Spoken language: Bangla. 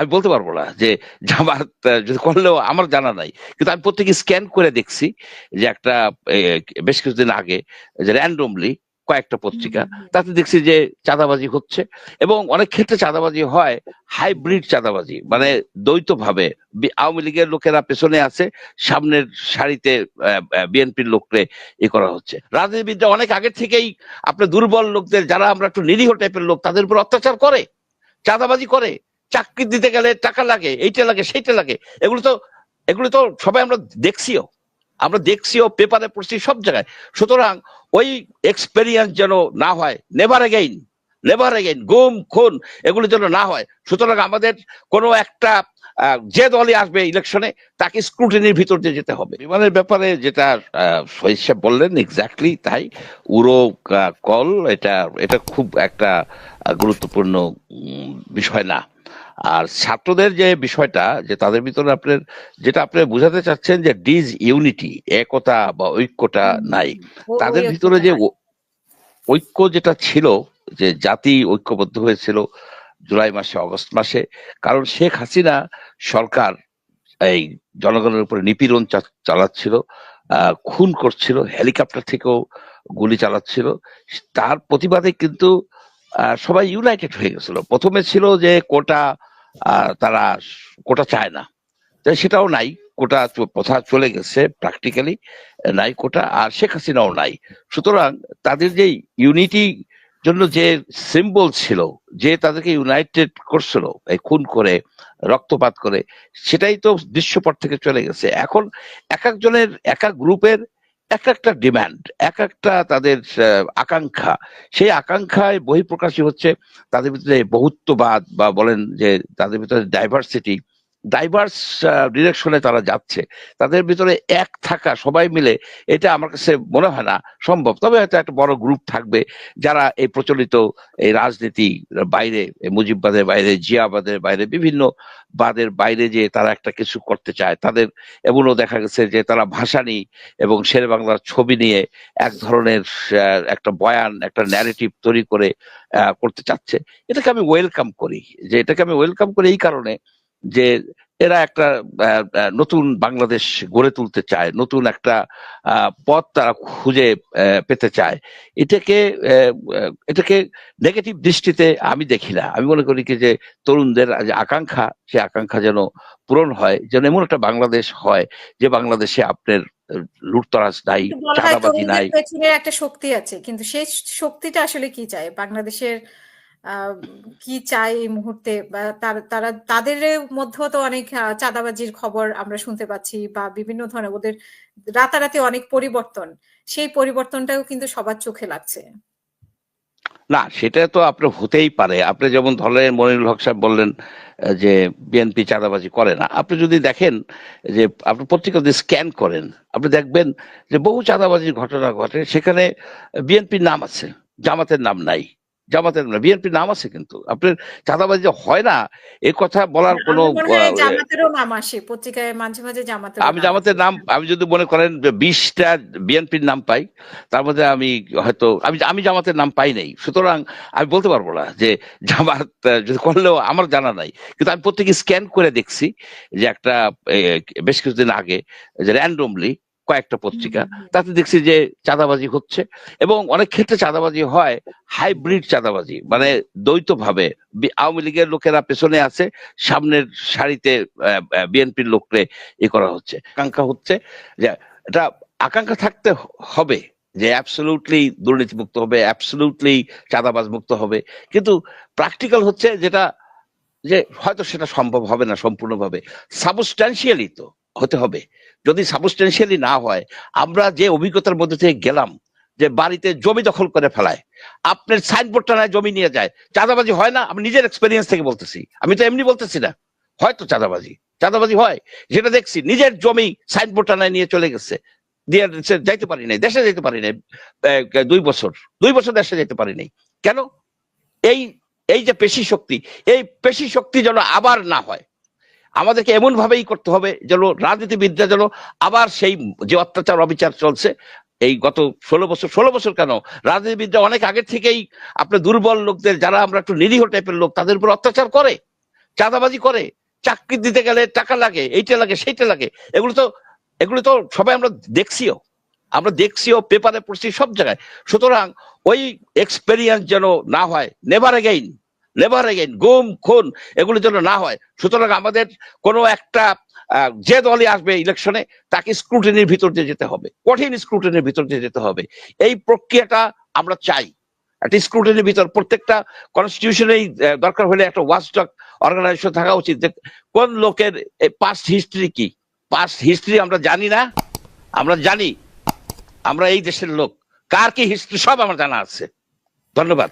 আমি বলতে পারব না যে আহ, যদি করলেও আমার জানা নাই। কিন্তু আমি প্রত্যেকে স্ক্যান করে দেখছি যে একটা বেশ কিছুদিন আগে যে র্যান্ডমলি কয়েকটা পত্রিকা তাতে দেখছি যে চাঁদাবাজি হচ্ছে এবং অনেক ক্ষেত্রে চাঁদাবাজি হয় হাইব্রিড চাঁদাবাজি মানে দ্বৈত ভাবে আওয়ামী লীগের লোকেরা পেছনে আছে সামনের সারিতে বিএনপির লোকরে ই করা হচ্ছে। রাজনীতিবিদরা অনেক আগে থেকেই আপনার দুর্বল লোকদের যারা আমরা একটু নিরীহ টাইপের লোক তাদের উপর অত্যাচার করে চাঁদাবাজি করে। চাকরি দিতে গেলে টাকা লাগে, এইটা লাগে, সেইটা লাগে। এগুলো তো এগুলো তো সবাই আমরা দেখছিও। আমরা দেখছিও, পেপারে পড়ছি সব জায়গায়। সুতরাং ওই এক্সপেরিয়েন্স যেন না হয় নেভার এগেইন নেভার এগেইন গুম, খুন, এগুলো যেন না হয়। সুতরাং আমাদের কোনো একটা যে দলই আসবে ইলেকশনে তাকে স্ক্রুটিনির ভিতর দিয়ে যেতে হবে। বিমানের ব্যাপারে যেটা শহীদ সাহেব বললেন এক্স্যাক্টলি তাই। উড়ো কল, এটা এটা খুব একটা গুরুত্বপূর্ণ বিষয় না। আর ছাত্রদের যে বিষয়টা যে তাদের ভিতরে আপনার যেটা আপনি বোঝাতে চাচ্ছেন যে ডিজ ইউনিটি একতা বা ঐক্যটা নাই। তাদের ভিতরে যে ঐক্য যেটা ছিল যে জাতি ঐক্যবদ্ধ হয়েছিল জুলাই মাসে অগস্ট মাসে কারণ শেখ হাসিনা সরকার এই জনগণের উপরে নিপীড়ন চালাচ্ছিল আহ, খুন করছিল হেলিকপ্টার থেকেও গুলি চালাচ্ছিল। তার প্রতিবাদে কিন্তু সবাই ইউনাইটেড হয়ে গেছিল। প্রথমে ছিল যে কোটা তারা কোটা চায় না। সেটাও নাই। কোটা প্রথা চলে গেছে প্র্যাকটিক্যালি নাই কোটা, আর শেখ হাসিনাও নাই। সুতরাং তাদের যে ইউনিটি জন্য যে সিম্বল ছিল, যে তাদেরকে ইউনাইটেড করছিল, এই খুন করে, রক্তপাত করে, সেটাই তো দৃশ্যপট থেকে চলে গেছে। এখন এক একজনের, এক এক গ্রুপের এক একটা ডিম্যান্ড এক একটা তাদের আকাঙ্ক্ষা। সেই আকাঙ্ক্ষায় বহিঃপ্রকাশই হচ্ছে তাদের ভিতরে বহুত্ববাদ বা বলেন যে তাদের ভিতরে ডাইভার্সিটি ডাইভার্স ডিরেকশনে তারা যাচ্ছে। তাদের ভিতরে এক থাকা, সবাই মিলে এটা আমার কাছে মনে হয় না সম্ভব। তবে হয়তো একটা বড় গ্রুপ থাকবে যারা এই প্রচলিত এই রাজনীতি বাইরে মুজিববাদের বাইরে, জিয়াবাদের বাইরে, বিভিন্ন বাদের বাইরে যে তারা একটা কিছু করতে চায়। তাদের এমনও দেখা গেছে যে তারা ভাসানি এবং শের বাংলার ছবি নিয়ে এক ধরনের একটা বয়ান, একটা ন্যারেটিভ তৈরি করে করতে চাচ্ছে। এটাকে আমি ওয়েলকাম করি। যে এটাকে আমি ওয়েলকাম করি এই কারণে যে এরা একটা নতুন বাংলাদেশ গড়ে তুলতে চায় নতুন একটা পথ তারা খুঁজে পেতে চায়। এটাকে এটাকে নেগেটিভ দৃষ্টিতে আমি দেখি না। আমি মনে করি কি যে তরুণদের যে আকাঙ্ক্ষা সে আকাঙ্ক্ষা যেন পূরণ হয় যেন এমন একটা বাংলাদেশ হয় যে বাংলাদেশে আপনার লুটতরাজ নাই চাঁদাবাজি নাই। একটা শক্তি আছে কিন্তু সেই শক্তিটা আসলে কি চায়? বাংলাদেশের কি চায় এই মুহূর্তে? তার- তাদের মধ্যেও তো অনেক চাঁদাবাজির খবর আমরা শুনতে পাচ্ছি বা বিভিন্ন ধরনের ওদের রাতারাতি অনেক পরিবর্তন। সেই পরিবর্তনটাও কিন্তু সবার চোখে লাগছে। না, সেটা তো আপনার হতেই পারে। আপনি যেমন ধরলেন মনিরুল হক সাহেব বললেন যে বিএনপি চাঁদাবাজি করে না। আপনি যদি দেখেন যে আপনি পত্রিকা যদি স্ক্যান করেন, আপনি দেখবেন যে বহু চাঁদাবাজির ঘটনা ঘটে। সেখানে বিএনপির নাম আছে, জামাতের নাম নাই। জামাতের নাম বিএনপির নাম আছে কিন্তু। আপনার চাঁদাবাজি যে হয় না এ কথা বলার কোনো আমি জামাতের নাম আমি যদি মনে করেন বিশটা বিএনপির নাম পাই তার মধ্যে আমি হয়তো আমি আমি জামাতের নাম পাই নাই। সুতরাং আমি বলতে পারব না যে জামাত যদি করলেও আমার জানা নাই। কিন্তু আমি প্রত্যেকে স্ক্যান করে দেখছি যে একটা বেশ কিছুদিন আগে যে র্যান্ডমলি কয়েকটা পত্রিকা। তাতে দেখছি যে চাঁদাবাজি হচ্ছে এবং অনেক ক্ষেত্রে চাঁদাবাজি হয় হাইব্রিড চাঁদাবাজি মানে দ্বৈত ভাবে আওয়ামী লীগের লোকেরা পেছনে আছে সামনের সারিতে বিএনপির লোকরে ই করা হচ্ছে। আকাঙ্ক্ষা হচ্ছে যে এটা আকাঙ্ক্ষা থাকতে হবে যে অ্যাবসলুটলি দুর্নীতিমুক্ত হবে অ্যাবসলুটলি চাঁদাবাজ মুক্ত হবে। কিন্তু প্র্যাকটিক্যাল হচ্ছে যেটা যে হয়তো সেটা সম্ভব হবে না সম্পূর্ণভাবে। সাবস্ট্যান্সিয়ালি তো হতে হবে। যদি সাবস্ট্যান্সিয়ালি না হয়, আমরা যে অভিজ্ঞতার মধ্যে থেকে গেলাম যে বাড়িতে জমি দখল করে ফেলায়, আপনার সাইনবোর্ডটা নয় জমি নিয়ে যায়, চাঁদাবাজি হয় না? আমি নিজের এক্সপেরিয়েন্স থেকে বলতেছি। আমি তো এমনি বলতেছি না। হয়তো চাঁদাবাজি। চাঁদাবাজি হয়। যেটা দেখছি, নিজের জমি সাইনবোর্ডটা নয় নিয়ে চলে গেছে। দিয়ে যাইতে পারি নাই, দেশে যেতে পারি নাই দুই বছর। দুই বছর দেশে যেতে পারি নাই। কেন? এই এই যে পেশি শক্তি, এই পেশি শক্তি যেন আবার না হয়। আমাদেরকে এমন ভাবেই করতে হবে যেন রাজনীতিবিদরা যেন আবার সেই যে অত্যাচার, অবিচার চলছে, এই গত ষোলো বছর ষোলো বছর কেন? রাজনীতিবিদরা অনেক আগের থেকেই আপনার দুর্বল লোকদের, যারা আমরা একটু নিরীহ টাইপের লোক, তাদের উপর অত্যাচার করে, চাঁদাবাজি করে, চাকরি দিতে গেলে টাকা লাগে, এইটা লাগে, সেইটা লাগে, এগুলো তো এগুলো তো সবাই আমরা দেখছিও আমরা দেখছিও, পেপারে পড়ছি সব জায়গায়। সুতরাং ওই এক্সপেরিয়েন্স যেন না হয় নেভার এগেইন নেভার এগেইন গুম, খুন এগুলো যেন না হয়। সুতরাং আমাদের কোনো একটা যে দলই আসবে ইলেকশনে তাকে স্ক্রুটিনির ভিতর দিয়ে যেতে হবে। কঠিন স্ক্রুটিনির ভিতর দিয়ে যেতে হবে। এই প্রক্রিয়াটা আমরা চাই। একটা স্ক্রুটিনির ভিতর প্রত্যেকটা কনস্টিটিউশনেই দরকার হলে একটা ওয়াচডগ অর্গানাইজেশন থাকা উচিত যে কোন লোকের পাস্ট হিস্ট্রি কি? পাস্ট হিস্ট্রি আমরা জানি না। আমরা জানি আমরা এই দেশের লোক। কার কি হিস্ট্রি সব আমার জানা আছে। ধন্যবাদ।